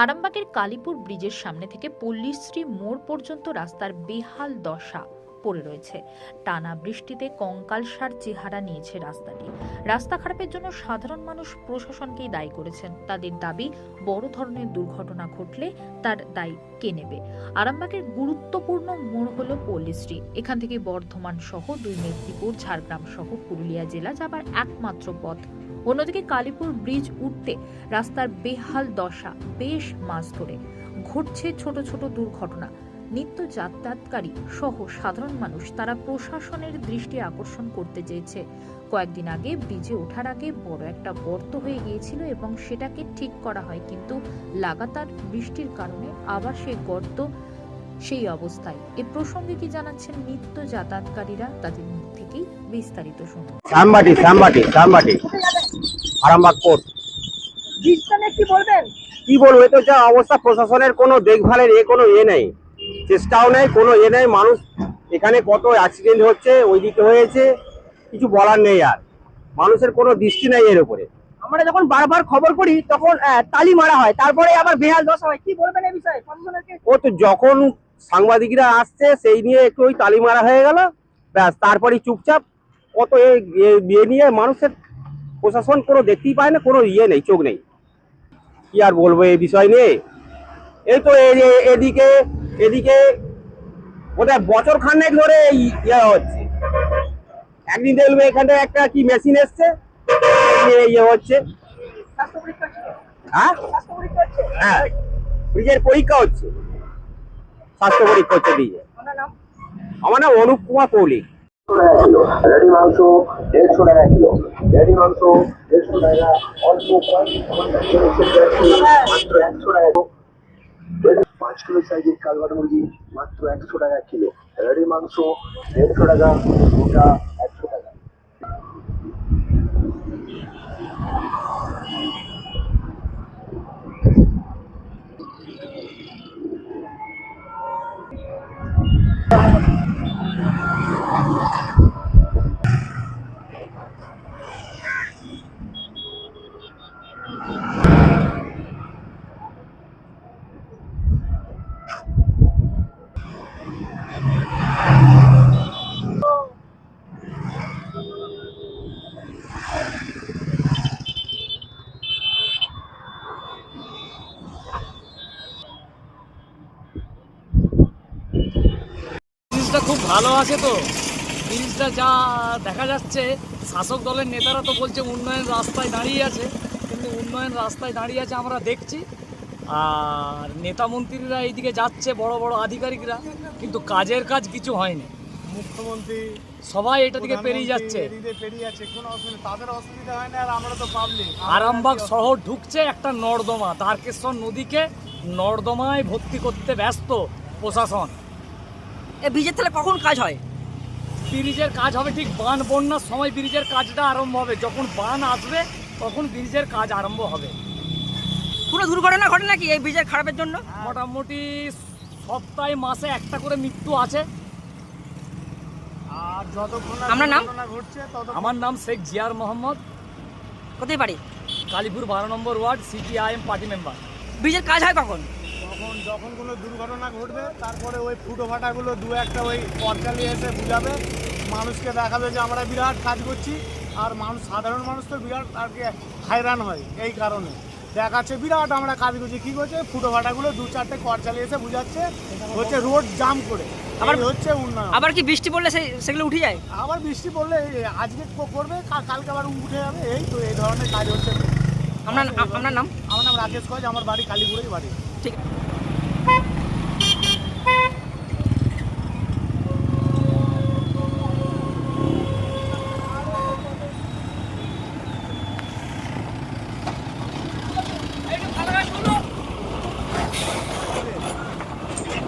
আরামবাগের কালীপুর ব্রিজের সামনে থেকে পল্লীশ্রী মোড় পর্যন্ত রাস্তার বেহাল দশা পড়ে রয়েছে। টানা বৃষ্টিতে কঙ্কালসার চেহারা নিয়েছে রাস্তাটি। রাস্তা খারাপের জন্য সাধারণ মানুষ প্রশাসনকেই দায়ী করেছেন। তাদের দাবি, বড় ধরনের দুর্ঘটনা ঘটলে তার দায়ী কে নেবে? আরামবাগের গুরুত্বপূর্ণ মোড় হল পল্লীশ্রী। এখান থেকে বর্ধমান সহ দুই মেদিনীপুর, ঝাড়গ্রাম সহ পুরুলিয়া জেলা যাবার একমাত্র পথ অন্যদিকে কালীপুর ব্রিজ উঠতে রাস্তার বেহাল দশা বেশ মাস ধরে। ঘটছে ছোট ছোট দুর্ঘটনা। নিত্য যাতায়াতকারী সহ সাধারণ মানুষ তারা প্রশাসনের দৃষ্টি আকর্ষণ করতে চেয়েছে। কয়েকদিন আগে ব্রিজে ওঠার আগে বড় একটা গর্ত হয়ে গিয়েছিল এবং সেটাকে ঠিক করা হয় কিন্তু লাগাতার বৃষ্টির কারণে আবার সেই গর্ত সেই অবস্থায়। এ প্রসঙ্গে কি জানাচ্ছেন নিত্য যাতায়াতকারীরা? তাদের মুখ থেকেই বিস্তারিত শুনুন। শ্যামবাটি শ্যামবাটি শ্যামবাটি আরামবাগ কোর্ট। কি বলবেন? কি বলব তো যা অবস্থা প্রশাসনের কোনো দেখভালের এ কোনো এ নেই। চেষ্টাও নেই কোনো এ নেই। মানুষ এখানে কত অ্যাক্সিডেন্ট হচ্ছে ওইদিকে হয়েছে কিছু বলার নেই আর। মানুষের কোনো দৃষ্টি নেই এর উপরে। আমরা যখন বারবার খবর করি তখন তালি মারা হয় তারপরে আবার বেহাল দশা হয়। কি বলবেন এই বিষয়ে? ও তো যখন সাংবাদিকরা আসছে সেই নিয়ে একটু ওই তালি মারা হয়ে গেল। ব্যাস তারপরে চুপচাপ কত এ- এ- ইয়ে নিয়ে মানুষের প্রশাসন কোনো দেখতেই পায় না কোনো ইয়ে নেই চোখ নেই। কি আর বলব এই বিষয় নিয়ে? এই তো এই এদিকে এদিকে বোধহয় বছর খানেক ধরে এই ইয়ে হচ্ছে। একদিন দেখবে এখানে একটা কি মেশিন এসছে এই ইয়ে হচ্ছে। পরীক্ষা হ্যাঁ। স্বাস্থ্য পরীক্ষা হচ্ছে। হ্যাঁ ব্রিজের পরীক্ষা হচ্ছে স্বাস্থ্য পরীক্ষা হচ্ছে আমার নাম অনুপ কুমার কৌলিক টাকা কিলো রেডি মাংস দেড়শো টাকা কিলো রেডি মাংস দেড়শো টাকা অল্প কয়েক ঘন্টা ধরে সেদ্ধ আছে, মাত্র একশো টাকা Ready পাঁচ কিলো সাইজের কালবাট মুরগি মাত্র একশো টাকা কিলো রেডি মাংস দেড়শো টাকা গোটা একশো টাকা ব্রিজটা খুব ভালো আছে তো। ব্রিজটা যা দেখা যাচ্ছে শাসক দলের নেতারা তো বলছে উন্নয়ন রাস্তায় দাঁড়িয়ে আছে। কিন্তু উন্নয়ন রাস্তায় দাঁড়িয়ে আছে আমরা দেখছি। আর নেতা মন্ত্রীরা এইদিকে যাচ্ছে বড় বড় আধিকারিকরা। কিন্তু কাজের কাজ কিছু হয়নি। মুখ্যমন্ত্রী সবাই এটা দিকে পেরিয়ে যাচ্ছে। তাদের অসুবিধা হয় না আর আমরা তো পাবলিক আরামবাগ শহর ঢুকছে একটা নর্দমা। তারকেশ্বর নদীকে নর্দমায় ভর্তি করতে ব্যস্ত প্রশাসন। এই ব্রিজের তাহলে কখন কাজ হয়? ব্রিজের কাজ হবে ঠিক বান বন্যার সময় ব্রিজের কাজটা আরম্ভ হবে। যখন বান আসবে তখন ব্রিজের কাজ আরম্ভ হবে। কোনো দুর্ঘটনা ঘটে নাকি এই ব্রিজের খারাপের জন্য? মোটামুটি সপ্তাহে মাসে একটা করে মৃত্যু আছে। আর যতক্ষণ আপনার নাম? ঘটছে আমার নাম শেখ জিয়ার মোহাম্মদ। কোথায় পারি কালীপুর বারো নম্বর ওয়ার্ড সিপিআইএম পার্টি মেম্বার। ব্রিজের কাজ হয় কখন? তখন যখন কোনো দুর্ঘটনা ঘটবে তারপরে ওই ফুটো ফাটাগুলো দু একটা ওই পরচালি এসে বুঝাবে মানুষকে দেখাবে যে আমরা বিরাট কাজ করছি আর মানুষ সাধারণ মানুষ তো বিরাট আর কি হায়রান হয় এই কারণে। দেখাচ্ছে বিরাট আমরা কাজ করছি কী করছে? ফুটো ফাটাগুলো দু চারটে কর চালিয়ে এসে বুঝাচ্ছে হচ্ছে রোড জাম করে। আবার হচ্ছে উন্নয়ন। আবার কি বৃষ্টি পড়লে সেই সেগুলো উঠে যায়? আবার বৃষ্টি পড়লে আজকে করবে কালকে আবার উঠে যাবে এই তো এই ধরনের কাজ হচ্ছে। আপনার আপনার নাম? আমার নাম রাকেশ কজ আমার বাড়ি কালীপুরেই বাড়ি। ঠিক।